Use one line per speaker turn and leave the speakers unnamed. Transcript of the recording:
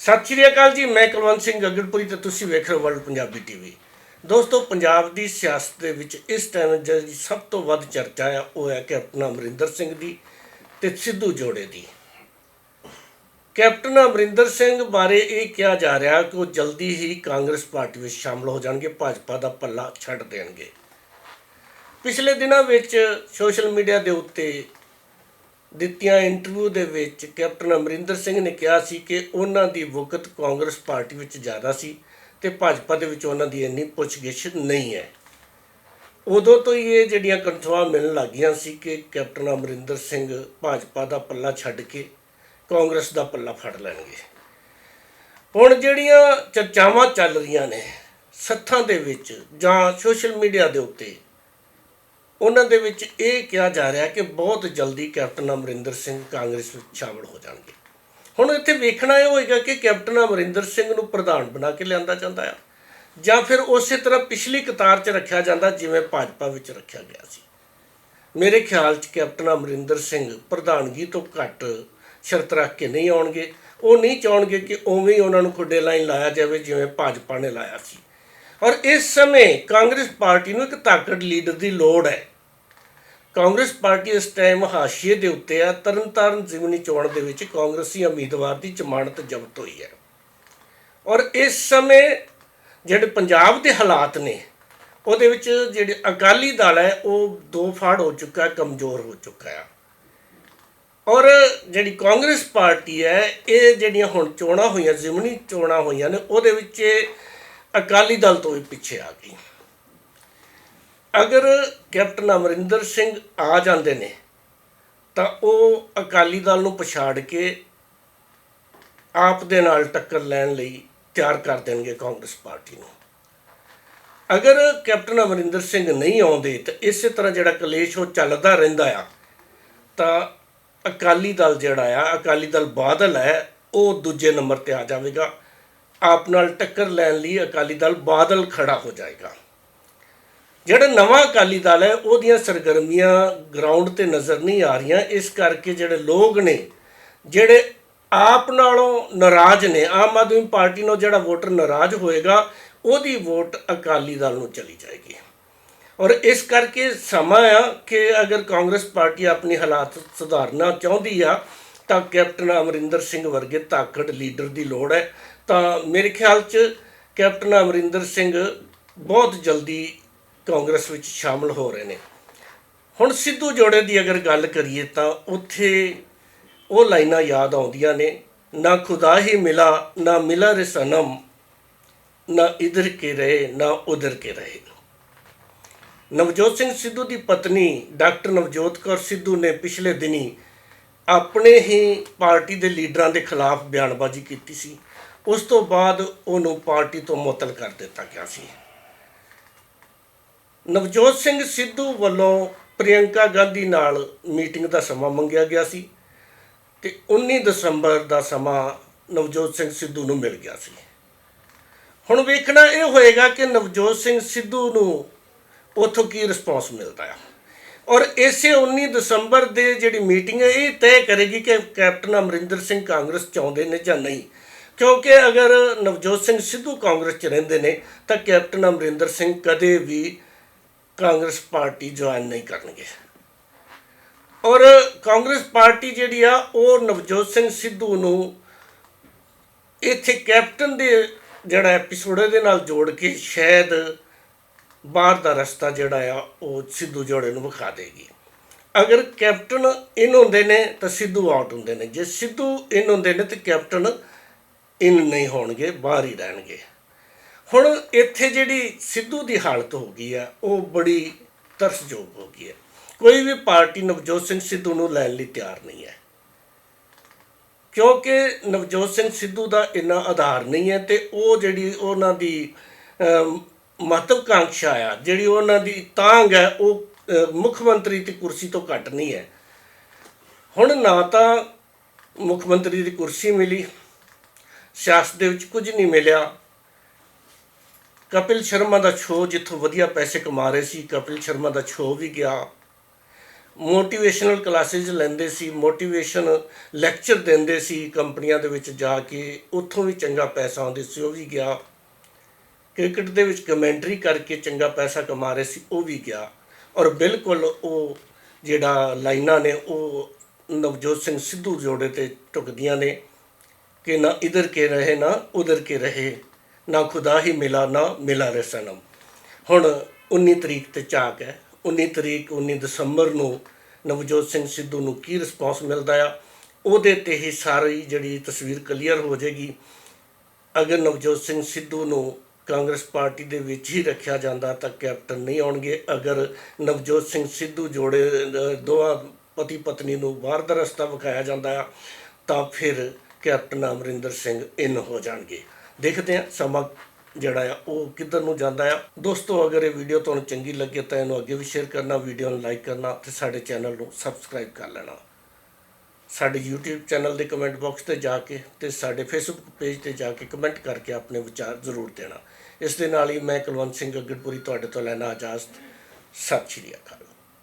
ਸਤਿ ਸ਼੍ਰੀ ਅਕਾਲ ਜੀ, ਮੈਂ ਕੁਲਵੰਤ ਸਿੰਘ ਗਗੜਪੁਰੀ ਤੇ ਤੁਸੀਂ ਵੇਖ ਰਹੇ ਹੋ ਵਰਲਡ ਪੰਜਾਬੀ ਟੀਵੀ। ਦੋਸਤੋ, ਪੰਜਾਬ ਦੀ ਸਿਆਸਤ ਦੇ ਵਿੱਚ ਇਸ ਟਾਈਮ ਜਿਹੜੀ ਸਭ ਤੋਂ ਵੱਧ ਚਰਚਾ ਆ, ਉਹ ਹੈ ਕੈਪਟਨ ਅਮਰਿੰਦਰ ਸਿੰਘ ਦੀ ਤੇ ਸਿੱਧੂ ਜੋੜੇ ਦੀ। ਕੈਪਟਨ ਅਮਰਿੰਦਰ ਸਿੰਘ ਬਾਰੇ ਇਹ ਕਿਹਾ ਜਾ ਰਿਹਾ ਕਿ ਉਹ ਜਲਦੀ ਹੀ ਕਾਂਗਰਸ ਪਾਰਟੀ ਵਿੱਚ ਸ਼ਾਮਲ ਹੋ ਜਾਣਗੇ, ਭਾਜਪਾ ਦਾ ਪੱਲਾ ਛੱਡ ਦੇਣਗੇ। ਪਿਛਲੇ ਦਿਨਾਂ ਵਿੱਚ ਸੋਸ਼ਲ ਮੀਡੀਆ ਦੇ ਉੱਤੇ ਦਿੱਤੀਆਂ ਇੰਟਰਵਿਊ ਦੇ ਵਿੱਚ ਕੈਪਟਨ ਅਮਰਿੰਦਰ ਸਿੰਘ ਨੇ ਕਿਹਾ ਸੀ ਕਿ ਉਹਨਾਂ ਦੀ ਵਕਤ ਕਾਂਗਰਸ ਪਾਰਟੀ ਵਿੱਚ ਜ਼ਿਆਦਾ ਸੀ ਤੇ ਭਾਜਪਾ ਦੇ ਵਿੱਚ ਉਹਨਾਂ ਦੀ ਇੰਨੀ ਪੁੱਛਗਿੱਛ ਨਹੀਂ ਹੈ। ਉਦੋਂ ਤੋਂ ਹੀ ਇਹ ਜਿਹੜੀਆਂ ਕੰਠਵਾ ਮਿਲਣ ਲੱਗੀਆਂ ਸੀ ਕਿ ਕੈਪਟਨ ਅਮਰਿੰਦਰ ਸਿੰਘ ਭਾਜਪਾ ਦਾ ਪੱਲਾ ਛੱਡ ਕੇ ਕਾਂਗਰਸ ਦਾ ਪੱਲਾ ਫੜ ਲੈਣਗੇ। ਹੁਣ ਜਿਹੜੀਆਂ ਚਰਚਾਵਾਂ ਚੱਲ ਰਹੀਆਂ ਨੇ ਸੱਥਾਂ ਦੇ ਵਿੱਚ ਜਾਂ ਸੋਸ਼ਲ ਮੀਡੀਆ ਦੇ ਉੱਤੇ ਉਹਨਾਂ ਦੇ ਵਿੱਚ ਇਹ ਕਿਹਾ ਜਾ ਰਿਹਾ ਕਿ ਬਹੁਤ ਜਲਦੀ ਕੈਪਟਨ ਅਮਰਿੰਦਰ ਸਿੰਘ ਕਾਂਗਰਸ ਵਿੱਚ ਸ਼ਾਮਲ ਹੋ ਜਾਣਗੇ। ਹੁਣ ਇੱਥੇ ਵੇਖਣਾ ਇਹ ਹੋਏਗਾ ਕਿ ਕੈਪਟਨ ਅਮਰਿੰਦਰ ਸਿੰਘ ਨੂੰ ਪ੍ਰਧਾਨ ਬਣਾ ਕੇ ਲਿਆਂਦਾ ਜਾਂਦਾ ਆ ਜਾਂ ਫਿਰ ਉਸੇ ਤਰ੍ਹਾਂ ਪਿਛਲੀ ਕਤਾਰ 'ਚ ਰੱਖਿਆ ਜਾਂਦਾ ਜਿਵੇਂ ਭਾਜਪਾ ਵਿੱਚ ਰੱਖਿਆ ਗਿਆ ਸੀ। ਮੇਰੇ ਖਿਆਲ 'ਚ ਕੈਪਟਨ ਅਮਰਿੰਦਰ ਸਿੰਘ ਪ੍ਰਧਾਨਗੀ ਤੋਂ ਘੱਟ ਸ਼ਰਤ ਰੱਖ ਕੇ ਨਹੀਂ ਆਉਣਗੇ। ਉਹ ਨਹੀਂ ਚਾਹਣਗੇ ਕਿ ਉਵੇਂ ਹੀ ਉਹਨਾਂ ਨੂੰ ਖੁੱਡੇ ਲਾਈਨ ਲਾਇਆ ਜਾਵੇ ਜਿਵੇਂ ਭਾਜਪਾ ਨੇ ਲਾਇਆ ਸੀ। ਔਰ ਇਸ ਸਮੇਂ ਕਾਂਗਰਸ ਪਾਰਟੀ ਨੂੰ ਇੱਕ ਤਾਕਤ ਲੀਡਰ ਦੀ ਲੋੜ ਹੈ। ਕਾਂਗਰਸ ਪਾਰਟੀ ਇਸ ਟਾਈਮ ਹਾਸ਼ੀਏ ਦੇ ਉੱਤੇ ਆ। ਤਰਨਤਾਰਨ ਜ਼ਿਮਨੀ ਚੋਣ ਦੇ ਵਿੱਚ ਕਾਂਗਰਸੀ ਉਮੀਦਵਾਰ ਦੀ ਜ਼ਮਾਨਤ ਜ਼ਬਤ ਹੋਈ ਹੈ। ਔਰ ਇਸ ਸਮੇਂ ਜਿਹੜੇ ਪੰਜਾਬ ਦੇ ਹਾਲਾਤ ਨੇ, ਉਹਦੇ ਵਿੱਚ ਜਿਹੜੇ ਅਕਾਲੀ ਦਲ ਹੈ, ਉਹ ਦੋ ਫਾੜ ਹੋ ਚੁੱਕਾ, ਕਮਜ਼ੋਰ ਹੋ ਚੁੱਕਾ ਹੈ ਔਰ ਜਿਹੜੀ ਕਾਂਗਰਸ ਪਾਰਟੀ ਹੈ, ਇਹ ਜਿਹੜੀਆਂ ਹੁਣ ਚੋਣਾਂ ਹੋਈਆਂ, ਜ਼ਿਮਨੀ ਚੋਣਾਂ ਹੋਈਆਂ ਨੇ, ਉਹਦੇ ਵਿੱਚ ਇਹ ਅਕਾਲੀ ਦਲ ਤੋਂ ਵੀ ਪਿੱਛੇ ਆ ਗਈ। ਅਗਰ ਕੈਪਟਨ ਅਮਰਿੰਦਰ ਸਿੰਘ ਆ ਜਾਂਦੇ ਨੇ, ਤਾਂ ਉਹ ਅਕਾਲੀ ਦਲ ਨੂੰ ਪਛਾੜ ਕੇ ਆਪ ਦੇ ਨਾਲ ਟੱਕਰ ਲੈਣ ਲਈ ਤਿਆਰ ਕਰ ਦੇਣਗੇ ਕਾਂਗਰਸ ਪਾਰਟੀ ਨੂੰ। ਅਗਰ ਕੈਪਟਨ ਅਮਰਿੰਦਰ ਸਿੰਘ ਨਹੀਂ ਆਉਂਦੇ, ਤਾਂ ਇਸੇ ਤਰ੍ਹਾਂ ਜਿਹੜਾ ਕਲੇਸ਼ ਉਹ ਚੱਲਦਾ ਰਹਿੰਦਾ ਆ, ਤਾਂ ਅਕਾਲੀ ਦਲ ਜਿਹੜਾ ਆ, ਅਕਾਲੀ ਦਲ ਬਾਦਲ ਹੈ, ਉਹ ਦੂਜੇ ਨੰਬਰ ਤੇ ਆ ਜਾਵੇਗਾ। ਆਪ ਨਾਲ ਟੱਕਰ ਲੈਣ ਲਈ ਅਕਾਲੀ ਦਲ ਬਾਦਲ ਖੜਾ ਹੋ ਜਾਏਗਾ। ਜਿਹੜਾ ਨਵਾਂ ਅਕਾਲੀ ਦਲ ਹੈ, ਉਹਦੀਆਂ ਸਰਗਰਮੀਆਂ ਗਰਾਊਂਡ ਤੇ ਨਜ਼ਰ ਨਹੀਂ ਆ ਰਹੀਆਂ। ਇਸ ਕਰਕੇ ਜਿਹੜੇ ਲੋਕ ਨੇ, ਜਿਹੜੇ ਆਪ ਨਾਲੋਂ ਨਾਰਾਜ਼ ਨੇ, ਆਮ ਆਦਮੀ ਪਾਰਟੀ ਨਾਲ ਜਿਹੜਾ ਵੋਟਰ ਨਾਰਾਜ਼ ਹੋਏਗਾ, ਉਹਦੀ ਵੋਟ ਅਕਾਲੀ ਦਲ ਨੂੰ ਚਲੀ ਜਾਏਗੀ। ਔਰ ਇਸ ਕਰਕੇ ਸਮਾਂ ਆ ਕਿ ਅਗਰ ਕਾਂਗਰਸ ਪਾਰਟੀ ਆਪਣੀ ਹਾਲਾਤ ਸੁਧਾਰਨਾ ਚਾਹੁੰਦੀ ਆ, ਤਾਂ ਕੈਪਟਨ ਅਮਰਿੰਦਰ ਸਿੰਘ ਵਰਗੇ ਤਾਕਤ ਲੀਡਰ ਦੀ ਲੋੜ ਹੈ। ਤਾਂ ਮੇਰੇ ਖਿਆਲ 'ਚ ਕੈਪਟਨ ਅਮਰਿੰਦਰ ਸਿੰਘ ਬਹੁਤ ਜਲਦੀ ਕਾਂਗਰਸ ਵਿੱਚ ਸ਼ਾਮਲ ਹੋ ਰਹੇ ਨੇ। ਹੁਣ ਸਿੱਧੂ ਜੋੜੇ ਦੀ ਅਗਰ ਗੱਲ ਕਰੀਏ ਤਾਂ ਉੱਥੇ ਉਹ ਲਾਈਨਾਂ ਯਾਦ ਆਉਂਦੀਆਂ ਨੇ, ਨਾ ਖੁਦਾ ਹੀ ਮਿਲਾ, ਨਾ ਮਿਲਾ ਰੇ ਸਨਮ, ਨਾ ਇਧਰ ਕੇ ਰਹੇ, ਨਾ ਉਧਰ ਕੇ ਰਹੇ। ਨਵਜੋਤ ਸਿੰਘ ਸਿੱਧੂ ਦੀ ਪਤਨੀ ਡਾਕਟਰ ਨਵਜੋਤ ਕੌਰ ਸਿੱਧੂ ਨੇ ਪਿਛਲੇ ਦਿਨੀ ਆਪਣੇ ਹੀ ਪਾਰਟੀ ਦੇ ਲੀਡਰਾਂ ਦੇ ਖਿਲਾਫ ਬਿਆਨਬਾਜ਼ੀ ਕੀਤੀ ਸੀ। ਉਸ ਤੋਂ ਬਾਅਦ ਉਹਨੂੰ ਪਾਰਟੀ ਤੋਂ ਮੁਅੱਤਲ ਕਰ ਦਿੱਤਾ ਗਿਆ ਸੀ। ਨਵਜੋਤ ਸਿੰਘ ਸਿੱਧੂ ਵੱਲੋਂ ਪ੍ਰਿਯੰਕਾ ਗਾਂਧੀ ਨਾਲ ਮੀਟਿੰਗ ਦਾ ਸਮਾਂ ਮੰਗਿਆ ਗਿਆ ਸੀ ਤੇ 19 ਦਸੰਬਰ ਦਾ ਸਮਾਂ ਨਵਜੋਤ ਸਿੰਘ ਸਿੱਧੂ ਨੂੰ ਮਿਲ ਗਿਆ ਸੀ। ਹੁਣ ਵੇਖਣਾ ਇਹ ਹੋਏਗਾ ਕਿ ਨਵਜੋਤ ਸਿੰਘ ਸਿੱਧੂ ਨੂੰ ਉਥੋਂ ਕੀ ਰਿਸਪੌਂਸ ਮਿਲਦਾ ਹੈ। ਔਰ ਇਸੇ 19 ਦਸੰਬਰ ਦੇ ਜਿਹੜੀ ਮੀਟਿੰਗ ਹੈ, ਇਹ ਤੈਅ ਕਰੇਗੀ ਕਿ ਕੈਪਟਨ ਅਮਰਿੰਦਰ ਸਿੰਘ ਕਾਂਗਰਸ ਚਾਹੁੰਦੇ ਨੇ ਜਾਂ ਨਹੀਂ। ਕਿਉਂਕਿ ਅਗਰ ਨਵਜੋਤ ਸਿੰਘ ਸਿੱਧੂ ਕਾਂਗਰਸ 'ਚ ਰਹਿੰਦੇ ਨੇ, ਤਾਂ ਕੈਪਟਨ ਅਮਰਿੰਦਰ ਸਿੰਘ ਕਦੇ ਵੀ ਕਾਂਗਰਸ ਪਾਰਟੀ ਜੁਆਇਨ ਨਹੀਂ ਕਰਨਗੇ। ਔਰ ਕਾਂਗਰਸ ਪਾਰਟੀ ਜਿਹੜੀ ਆ, ਉਹ ਨਵਜੋਤ ਸਿੰਘ ਸਿੱਧੂ ਨੂੰ ਇੱਥੇ ਕੈਪਟਨ ਦੇ ਜਿਹੜਾ ਐਪੀਸੋਡ ਦੇ ਨਾਲ ਜੋੜ ਕੇ ਸ਼ਾਇਦ ਬਾਹਰ ਦਾ ਰਸਤਾ ਜਿਹੜਾ ਆ, ਉਹ ਸਿੱਧੂ ਜੋੜੇ ਨੂੰ ਵਿਖਾ ਦੇਗੀ। ਅਗਰ ਕੈਪਟਨ ਇਨ ਹੁੰਦੇ ਨੇ, ਤਾਂ ਸਿੱਧੂ ਆਊਟ ਹੁੰਦੇ ਨੇ। ਜੇ ਸਿੱਧੂ ਇਨ ਹੁੰਦੇ ਨੇ, ਤਾਂ ਕੈਪਟਨ ਇਨ ਨਹੀਂ ਹੋਣਗੇ, ਬਾਹਰ ਹੀ ਰਹਿਣਗੇ। ਹੁਣ ਇੱਥੇ ਜਿਹੜੀ ਸਿੱਧੂ ਦੀ ਹਾਲਤ ਹੋ ਗਈ ਆ ਉਹ ਬੜੀ ਤਰਸਯੋਗ ਹੋ ਗਈ ਹੈ ਕੋਈ ਵੀ ਪਾਰਟੀ ਨਵਜੋਤ ਸਿੰਘ ਸਿੱਧੂ ਨੂੰ ਲੈਣ ਲਈ ਤਿਆਰ ਨਹੀਂ ਹੈ। ਕਿਉਂਕਿ ਨਵਜੋਤ ਸਿੰਘ ਸਿੱਧੂ ਦਾ ਇੰਨਾ ਆਧਾਰ ਨਹੀਂ ਹੈ ਤੇ ਉਹ ਜਿਹੜੀ ਉਹਨਾਂ ਦੀ ਅਮ, ਆ ਜਿਹੜੀ ਉਹਨਾਂ ਦੀ ਤਾਂਗ ਹੈ ਉਹ ਮੁੱਖ ਮੰਤਰੀ ਦੀ ਕੁਰਸੀ ਤੋਂ ਘੱਟ ਨਹੀਂ ਹੈ। ਹੁਣ ਨਾ ਤਾਂ ਮੁੱਖ ਮੰਤਰੀ ਦੀ ਕੁਰਸੀ ਮਿਲੀ ਸਿਆਸਤ ਦੇ ਵਿੱਚ ਕੁਝ ਨਹੀਂ ਮਿਲਿਆ। ਕਪਿਲ ਸ਼ਰਮਾ ਦਾ ਸ਼ੋਅ ਜਿੱਥੋਂ ਵਧੀਆ ਪੈਸੇ ਕਮਾ ਰਹੇ ਸੀ, ਕਪਿਲ ਸ਼ਰਮਾ ਦਾ ਸ਼ੋਅ ਵੀ ਗਿਆ। ਮੋਟੀਵੇਸ਼ਨਲ ਕਲਾਸਿਸ ਲੈਂਦੇ ਸੀ ਮੋਟੀਵੇਸ਼ਨ ਲੈਕਚਰ ਦਿੰਦੇ ਸੀ ਕੰਪਨੀਆਂ ਦੇ ਵਿੱਚ ਜਾ ਕੇ, ਉੱਥੋਂ ਵੀ ਚੰਗਾ ਪੈਸਾ ਆਉਂਦੇ ਸੀ, ਉਹ ਵੀ ਗਿਆ। ਕ੍ਰਿਕਟ ਦੇ ਵਿੱਚ ਕਮੈਂਟਰੀ ਕਰਕੇ ਚੰਗਾ ਪੈਸਾ ਕਮਾ ਰਹੇ ਸੀ, ਉਹ ਵੀ ਗਿਆ। ਔਰ ਬਿਲਕੁਲ ਉਹ ਜਿਹੜਾ ਲਾਈਨਾਂ ਨੇ, ਉਹ ਨਵਜੋਤ ਸਿੰਘ ਸਿੱਧੂ ਜੋੜੇ ਤੇ ਟੁਕਦੀਆਂ ਨੇ ਕਿ ਨਾ ਇਧਰ ਕੇ ਰਹੇ, ਨਾ ਉਧਰ ਕੇ ਰਹੇ। ਨਾ ਖੁਦਾ ਹੀ ਮਿਲਾ ਨਾ ਮਿਲਾ ਰੇ ਸਨਮ। ਹੁਣ 19 ਤਰੀਕ ਤੇ ਝਾਕ ਹੈ। 19 ਤਰੀਕ 19 ਦਸੰਬਰ ਨੂੰ ਨਵਜੋਤ ਸਿੰਘ ਸਿੱਧੂ ਨੂੰ ਕੀ ਰਿਸਪੌਂਸ ਮਿਲਦਾ ਆ? ਉਹਦੇ ਤੇ ਹੀ ਸਾਰੀ ਜਿਹੜੀ ਤਸਵੀਰ ਕਲੀਅਰ ਹੋ ਜਾਏਗੀ। ਅਗਰ ਨਵਜੋਤ ਸਿੰਘ ਸਿੱਧੂ ਨੂੰ ਕਾਂਗਰਸ ਪਾਰਟੀ ਦੇ ਵਿੱਚ ਹੀ ਰੱਖਿਆ ਜਾਂਦਾ ਤਾਂ ਕੈਪਟਨ ਨਹੀਂ ਆਉਣਗੇ। ਅਗਰ ਨਵਜੋਤ ਸਿੰਘ ਸਿੱਧੂ ਜੋੜੇ ਅਹ, ਦੋਵਾਂ ਪਤੀ ਪਤਨੀ ਨੂੰ ਬਾਹਰ ਦਾ ਰਸਤਾ ਵਿਖਾਇਆ ਜਾਂਦਾ ਆ ਤਾਂ ਫਿਰ ਕੈਪਟਨ ਅਮਰਿੰਦਰ ਸਿੰਘ ਇਨ ਹੋ ਜਾਣਗੇ। ਦੇਖਦੇ ਹਾਂ ਸਮਾਂ ਜਿਹੜਾ ਆ, ਉਹ ਕਿੱਧਰ ਨੂੰ ਜਾਂਦਾ ਆ। ਦੋਸਤੋ, ਅਗਰ ਇਹ ਵੀਡੀਓ ਤੁਹਾਨੂੰ ਚੰਗੀ ਲੱਗੇ, ਤਾਂ ਇਹਨੂੰ ਅੱਗੇ ਵੀ ਸ਼ੇਅਰ ਕਰਨਾ ਵੀਡੀਓ ਨੂੰ ਲਾਈਕ ਕਰਨਾ ਤੇ ਸਾਡੇ ਚੈਨਲ ਨੂੰ ਸਬਸਕ੍ਰਾਈਬ ਕਰ ਲੈਣਾ। ਸਾਡੇ YouTube ਚੈਨਲ ਦੇ ਕਮੈਂਟ ਬਾਕਸ ਤੇ ਜਾ ਕੇ ਤੇ ਸਾਡੇ Facebook ਪੇਜ ਤੇ ਜਾ ਕੇ ਕਮੈਂਟ ਕਰਕੇ ਆਪਣੇ ਵਿਚਾਰ ਜ਼ਰੂਰ ਦੇਣਾ। ਇਸ ਦੇ ਨਾਲ ਹੀ ਮੈਂ ਕੁਲਵੰਤ ਸਿੰਘ ਅੱਗੜਪੁਰੀ ਤੁਹਾਡੇ ਤੋਂ ਲੈਣਾ ਇਜਾਜ਼ਤ। ਸਤਿ ਸ਼੍ਰੀ ਅਕਾਲ।